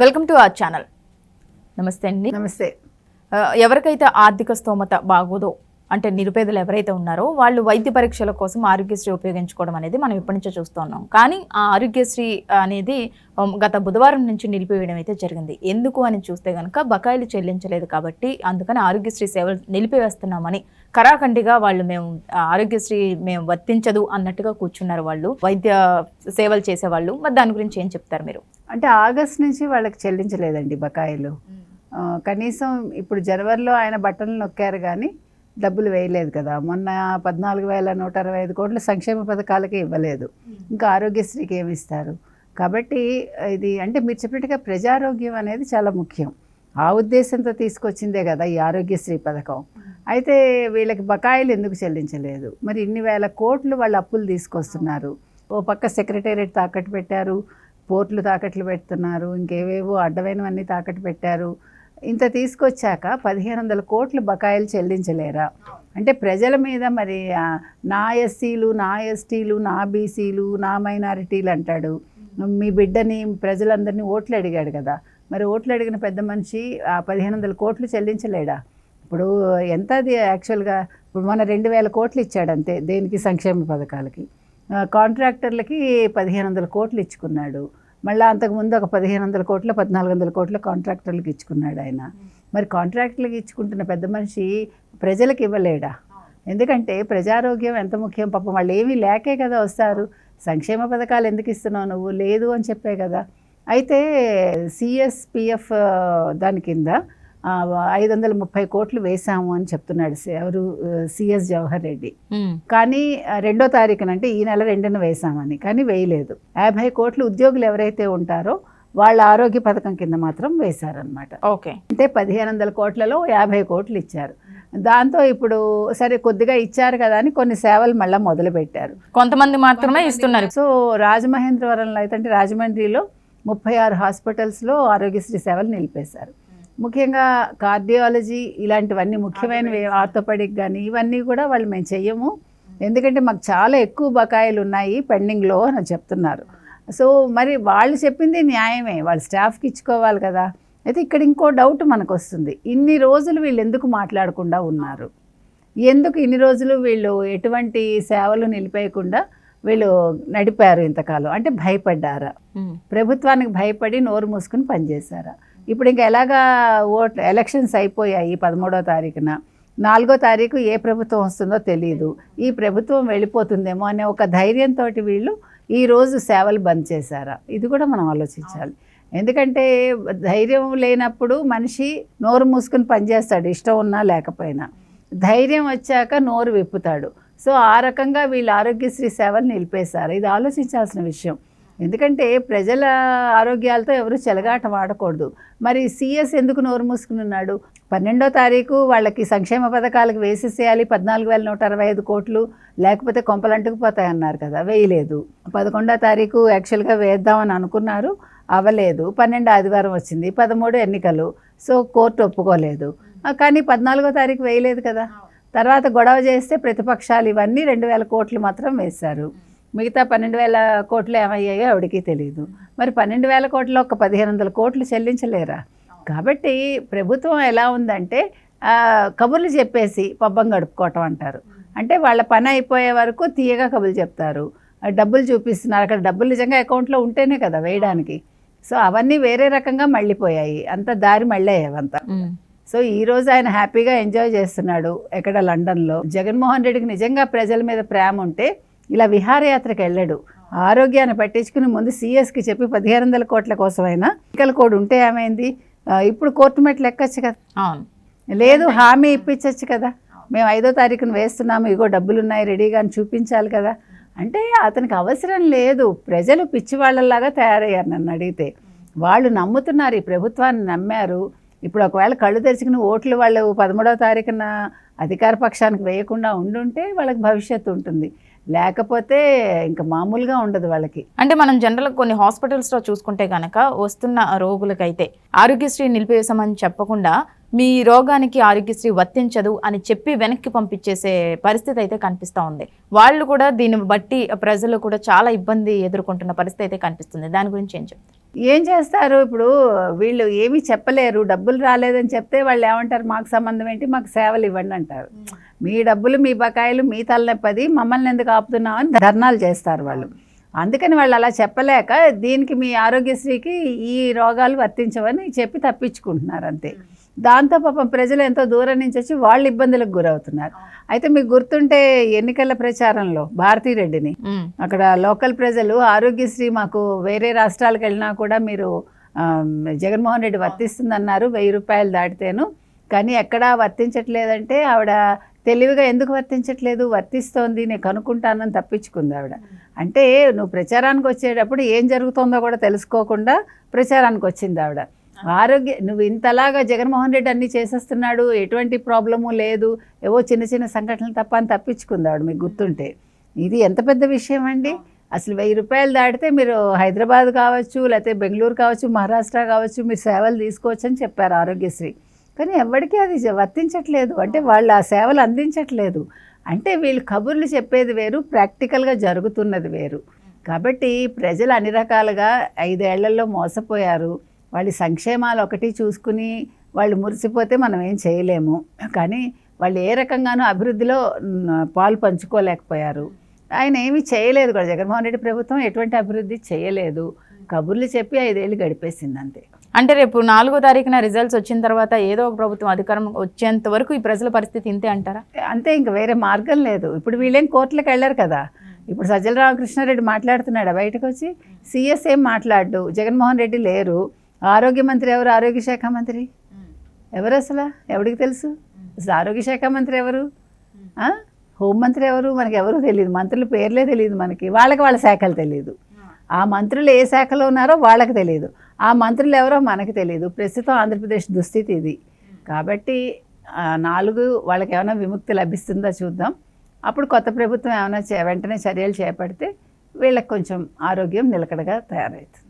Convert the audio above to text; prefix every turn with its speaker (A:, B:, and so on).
A: Welcome to our channel. నమస్తే అండి.
B: నమస్తే.
A: ఎవరికైతే ఆర్థిక స్తోమత బాగోదో అంటే నిరుపేదలు ఎవరైతే ఉన్నారో వాళ్ళు వైద్య పరీక్షల కోసం ఆరోగ్యశ్రీ ఉపయోగించుకోవడం అనేది మనం ఇప్పటి నుంచో చూస్తున్నాం కానీ ఆ ఆరోగ్యశ్రీ అనేది గత బుధవారం నుంచి నిలిపివేయడం అయితే జరిగింది. ఎందుకు అని చూస్తే కనుక బకాయిలు చెల్లించలేదు కాబట్టి అందుకని ఆరోగ్యశ్రీ సేవలు నిలిపివేస్తున్నామని కరాఖండిగా వాళ్ళు మేము ఆరోగ్యశ్రీ మేము వర్తించదు అన్నట్టుగా కూర్చున్నారు వాళ్ళు. వైద్య సేవలు చేసేవాళ్ళు. మరి దాని గురించి ఏం చెప్తారు మీరు?
B: అంటే ఆగస్ట్ నుంచి వాళ్ళకి చెల్లించలేదండి బకాయిలు. కనీసం ఇప్పుడు జనవరిలో ఆయన బట్టలు నొక్కారు కానీ డబ్బులు వేయలేదు కదా. మొన్న పద్నాలుగు వేల నూట అరవై ఐదు కోట్ల సంక్షేమ పథకాలకి ఇవ్వలేదు. ఇంకా ఆరోగ్యశ్రీకి ఏమి ఇస్తారు? కాబట్టి ఇది అంటే మీరు చెప్పినట్టుగా ప్రజారోగ్యం అనేది చాలా ముఖ్యం. ఆ ఉద్దేశంతో తీసుకొచ్చిందే కదా ఈ ఆరోగ్యశ్రీ పథకం. అయితే వీళ్ళకి బకాయిలు ఎందుకు చెల్లించలేదు? మరి ఇన్ని వేల కోట్లు వాళ్ళు అప్పులు తీసుకొస్తున్నారు. ఓ పక్క సెక్రటేరియట్ తాకట్టు పెట్టారు పోర్ట్లు తాకట్లు పెడుతున్నారు ఇంకేవేవో అడ్డమైనవన్నీ తాకట్టు పెట్టారు. ఇంత తీసుకొచ్చాక పదిహేను వందల కోట్లు బకాయిలు చెల్లించలేరా? అంటే ప్రజల మీద మరి నా ఎస్సీలు నా ఎస్టీలు నా బీసీలు నా మైనారిటీలు అంటాడు. మీ బిడ్డని ప్రజలందరినీ ఓట్లు అడిగాడు కదా. మరి ఓట్లు అడిగిన పెద్ద మనిషి ఆ పదిహేను వందల కోట్లు చెల్లించలేడా? ఇప్పుడు ఎంత అది యాక్చువల్గా? ఇప్పుడు మన రెండు వేల కోట్లు ఇచ్చాడు అంతే దేనికి సంక్షేమ పథకాలకి. కాంట్రాక్టర్లకి పదిహేను వందల కోట్లు ఇచ్చుకున్నాడు. మళ్ళీ అంతకుముందు ఒక పదిహేను వందల కోట్ల పద్నాలుగు వందల కోట్ల కాంట్రాక్టర్లకు ఇచ్చుకున్నాడు ఆయన. మరి కాంట్రాక్టర్లకు ఇచ్చుకుంటున్న పెద్ద మనిషి ప్రజలకు ఇవ్వలేడా? ఎందుకంటే ప్రజారోగ్యం ఎంత ముఖ్యం? పాపం వాళ్ళు ఏమీ లేకే కదా వస్తారు. సంక్షేమ పథకాలు ఎందుకు ఇస్తున్నావు నువ్వు? లేదు అని చెప్పే కదా. అయితే సిఎస్పిఎఫ్ దాని కింద ఐదు వందల ముప్పై కోట్లు వేసాము అని చెప్తున్నాడు ఎవరు సిఎస్ జవహర్ రెడ్డి. కానీ రెండో తారీఖున అంటే ఈ నెల రెండున వేసామని కానీ వేయలేదు. యాభై కోట్లు ఉద్యోగులు ఎవరైతే ఉంటారో వాళ్ళ ఆరోగ్య పథకం కింద మాత్రం వేశారనమాట
A: ఓకే.
B: అంటే పదిహేను వందల కోట్లలో యాభై కోట్లు ఇచ్చారు. దాంతో ఇప్పుడు సరే కొద్దిగా ఇచ్చారు కదా అని కొన్ని సేవలు మళ్ళీ మొదలుపెట్టారు.
A: కొంతమంది మాత్రమే ఇస్తున్నారు.
B: సో రాజమహేంద్రవరంలో అయితే అంటే రాజమండ్రిలో ముప్పై ఆరు హాస్పిటల్స్లో ఆరోగ్యశ్రీ సేవలు నిలిపేశారు. ముఖ్యంగా కార్డియాలజీ ఇలాంటివన్నీ ముఖ్యమైనవి ఆర్థోపెడిక్ కానీ ఇవన్నీ కూడా వాళ్ళు మేము చెయ్యము. ఎందుకంటే మాకు చాలా ఎక్కువ బకాయిలు ఉన్నాయి పెండింగ్లో అని చెప్తున్నారు. సో మరి వాళ్ళు చెప్పింది న్యాయమే. వాళ్ళ స్టాఫ్కి ఇచ్చుకోవాలి కదా. అయితే ఇక్కడ ఇంకో డౌట్ మనకు వస్తుంది ఇన్ని రోజులు వీళ్ళు ఎందుకు మాట్లాడకుండా ఉన్నారు? ఎందుకు ఇన్ని రోజులు వీళ్ళు ఎటువంటి సేవలు నిలిపేయకుండా వీళ్ళు నడిపారు ఇంతకాలం? అంటే భయపడ్డారా. ప్రభుత్వానికి భయపడి నోరు మూసుకుని పనిచేశారా? ఇప్పుడు ఇంకా ఎలాగా ఓట్ ఎలక్షన్స్ అయిపోయాయి పదమూడో తారీఖున. నాలుగో తారీఖు ఏ ప్రభుత్వం వస్తుందో తెలియదు ఈ ప్రభుత్వం వెళ్ళిపోతుందేమో అనే ఒక ధైర్యంతో వీళ్ళు ఈ రోజు సేవలు బంద్ చేశారా. ఇది కూడా మనం ఆలోచించాలి. ఎందుకంటే ధైర్యం లేనప్పుడు మనిషి నోరు మూసుకుని పనిచేస్తాడు ఇష్టం ఉన్నా లేకపోయినా. ధైర్యం వచ్చాక నోరు విప్పుతాడు. సో ఆ రకంగా వీళ్ళు ఆరోగ్యశ్రీ సేవలు నిలిపేశారు. ఇది ఆలోచించాల్సిన విషయం. ఎందుకంటే ప్రజల ఆరోగ్యాలతో ఎవరు చెలగాటం ఆడకూడదు మరి సిఎస్ ఎందుకు నోరు మూసుకుని ఉన్నాడు పన్నెండో తారీఖు వాళ్ళకి సంక్షేమ పథకాలకు వేసేసేయాలి పద్నాలుగు వేల నూట అరవై ఐదు కోట్లు లేకపోతే కొంపలు అంటుకుపోతాయి అన్నారు కదా వేయలేదు. పదకొండో తారీఖు యాక్చువల్గా వేద్దామని అనుకున్నారు అవ్వలేదు పన్నెండు ఆదివారం వచ్చింది పదమూడు ఎన్నికలు సో కోర్టు ఒప్పుకోలేదు. కానీ పద్నాలుగో తారీఖు వేయలేదు కదా. తర్వాత గొడవ చేస్తే ప్రతిపక్షాలు ఇవన్నీ రెండు వేల కోట్లు మాత్రం వేశారు. మిగతా పన్నెండు వేల కోట్లు ఏమయ్యాయో ఆవిడకి తెలియదు మరి పన్నెండు వేల కోట్లు ఒక పదిహేను వందల కోట్లు చెల్లించలేరా? కాబట్టి ప్రభుత్వం ఎలా ఉందంటే కబుర్లు చెప్పేసి పబ్బం గడుపుకోవటం అంటారు. అంటే వాళ్ళ పని అయిపోయే వరకు తీయగా కబుర్లు చెప్తారు. డబ్బులు చూపిస్తున్నారు. అక్కడ డబ్బులు నిజంగా అకౌంట్లో ఉంటేనే కదా వేయడానికి. సో అవన్నీ వేరే రకంగా మళ్ళీపోయాయి. అంత దారి మళ్ళీ
A: ఉమ్.
B: సో ఈ రోజు ఆయన హ్యాపీగా ఎంజాయ్ చేస్తున్నాడు ఎక్కడ లండన్లో. జగన్మోహన్ రెడ్డికి నిజంగా ప్రజల మీద ప్రేమ ఉంటే ఇలా విహారయాత్రకు వెళ్ళాడు. ఆరోగ్యాన్ని పట్టించుకుని ముందు సిఎస్కి చెప్పి పదిహేను వందల కోట్ల కోసమైనా ఎన్నికల కోడ్ ఉంటే ఏమైంది? ఇప్పుడు కోర్టు మెట్లు ఎక్కొచ్చు కదా.
A: అవును.
B: లేదు హామీ ఇప్పించవచ్చు కదా. మేము ఐదో తారీఖున వేస్తున్నాము ఇగో డబ్బులు ఉన్నాయి రెడీగా అని చూపించాలి కదా. అంటే అతనికి అవసరం లేదు. ప్రజలు పిచ్చివాళ్ళలాగా తయారయ్యారు నన్ను అడిగితే. వాళ్ళు నమ్ముతున్నారు ఈ ప్రభుత్వాన్ని నమ్మారు. ఇప్పుడు ఒకవేళ కళ్ళు తెరుచుకుని ఓట్లు వాళ్ళు పదమూడవ తారీఖున అధికార పక్షానికి వేయకుండా ఉండుంటే వాళ్ళకి భవిష్యత్తు ఉంటుంది. లేకపోతే ఇంకా మామూలుగా ఉండదు వాళ్ళకి.
A: అంటే మనం జనరల్ కొన్ని హాస్పిటల్స్లో చూసుకుంటే కనుక వస్తున్న రోగులకైతే ఆరోగ్యశ్రీ నిలిపివేశామని చెప్పకుండా మీ రోగానికి ఆరోగ్యశ్రీ వర్తించదు అని చెప్పి వెనక్కి పంపించేసే పరిస్థితి అయితే కనిపిస్తూ ఉంది. వాళ్ళు కూడా దీన్ని బట్టి ప్రజలు కూడా చాలా ఇబ్బంది ఎదుర్కొంటున్న పరిస్థితి అయితే కనిపిస్తుంది. దాని గురించి ఏం చెప్తారు?
B: ఏం చేస్తారు? ఇప్పుడు వీళ్ళు ఏమీ చెప్పలేరు. డబ్బులు రాలేదని చెప్తే వాళ్ళు ఏమంటారు? మాకు సంబంధం ఏంటి? మాకు సేవలు ఇవ్వండి అంటారు. మీ డబ్బులు మీ బకాయిలు మీ తలనొప్పది మమ్మల్ని ఎందుకు ఆపుతున్నామని ధర్నాలు చేస్తారు వాళ్ళు. అందుకని వాళ్ళు అలా చెప్పలేక దీనికి మీ ఆరోగ్యశ్రీకి ఈ రోగాలు వర్తించవని చెప్పి తప్పించుకుంటున్నారు అంతే. దాంతో పాపం ప్రజలు ఎంతో దూరం నుంచి వచ్చి వాళ్ళు ఇబ్బందులకు గురవుతున్నారు. అయితే మీకు గుర్తుంటే ఎన్నికల ప్రచారంలో భారతీరెడ్డిని. అక్కడ లోకల్ ప్రజలు ఆరోగ్యశ్రీ మాకు వేరే రాష్ట్రాలకు వెళ్ళినా కూడా మీరు జగన్మోహన్ రెడ్డి వర్తిస్తుందన్నారు వెయ్యి రూపాయలు దాటితేను. కానీ ఎక్కడా వర్తించట్లేదంటే ఆవిడ తెలివిగా ఎందుకు వర్తించట్లేదు? వర్తిస్తోంది నేను కనుక్కుంటానని తప్పించుకుంది ఆవిడ. అంటే నువ్వు ప్రచారానికి వచ్చేటప్పుడు ఏం జరుగుతుందో కూడా తెలుసుకోకుండా ప్రచారానికి వచ్చింది ఆవిడ. ఆరోగ్య నువ్వు ఇంతలాగా జగన్మోహన్ రెడ్డి అన్ని చేసేస్తున్నాడు ఎటువంటి ప్రాబ్లము లేదు ఏవో చిన్న చిన్న సంఘటనలు తప్ప అని తప్పించుకుంది ఆవిడ మీకు గుర్తుంటే. ఇది ఎంత పెద్ద విషయం అండి? అసలు వెయ్యి రూపాయలు దాటితే మీరు హైదరాబాద్ కావచ్చు లేకపోతే బెంగళూరు కావచ్చు మహారాష్ట్ర కావచ్చు మీరు సేవలు తీసుకోవచ్చు అని చెప్పారు ఆరోగ్యశ్రీ. కానీ ఎవరికీ అది వర్తించట్లేదు. అంటే వాళ్ళు ఆ సేవలు అందించట్లేదు. అంటే వీళ్ళు కబుర్లు చెప్పేది వేరు ప్రాక్టికల్గా జరుగుతున్నది వేరు. కాబట్టి ప్రజలు అన్ని రకాలుగా ఐదేళ్ళలో మోసపోయారు. వాళ్ళ సంక్షేమాలు ఒకటి చూసుకుని వాళ్ళు మురిసిపోతే మనం ఏం చేయలేము. కానీ వాళ్ళు ఏ రకంగానూ అభివృద్ధిలో పాలు పంచుకోలేకపోయారు. ఆయన ఏమీ చేయలేదు కూడా. జగన్మోహన్ రెడ్డి ప్రభుత్వం ఎటువంటి అభివృద్ధి చేయలేదు. కబుర్లు చెప్పి ఐదేళ్ళు గడిపేసింది అంతే
A: అంటే రేపు నాలుగో తారీఖున రిజల్ట్స్ వచ్చిన తర్వాత ఏదో ఒక ప్రభుత్వం అధికారం వచ్చేంత వరకు ఈ ప్రజల పరిస్థితి ఇంతే అంటారా?
B: అంతే ఇంక వేరే మార్గం లేదు. ఇప్పుడు వీళ్ళేం కోర్టులకు వెళ్ళారు కదా. ఇప్పుడు సజ్జల రామకృష్ణారెడ్డి మాట్లాడుతున్నాడు బయటకు వచ్చి సీఎస్ ఏం మాట్లాడు? జగన్మోహన్ రెడ్డి లేరు. ఆరోగ్య మంత్రి ఎవరు? ఆరోగ్య శాఖ మంత్రి? ఎవరు అసలు? ఎవరికి తెలుసు? అసలు ఆరోగ్య శాఖ మంత్రి ఎవరు? హోంమంత్రి ఎవరు? మనకి ఎవరు తెలియదు. మంత్రుల పేర్లే తెలియదు మనకి. వాళ్ళకి వాళ్ళ శాఖలు తెలియదు. ఆ. మంత్రులు ఏ శాఖలో ఉన్నారో వాళ్ళకి తెలియదు. ఆ మంత్రులు ఎవరో మనకి తెలియదు. ప్రస్తుతం ఆంధ్రప్రదేశ్ దుస్థితి ఇది. కాబట్టి నాలుగు వాళ్ళకి ఏమైనా విముక్తి లభిస్తుందో చూద్దాం. అప్పుడు కొత్త ప్రభుత్వం ఏమైనా వెంటనే చర్యలు చేపడితే వీళ్ళకి కొంచెం ఆరోగ్యం నిలకడగా తయారవుతుంది.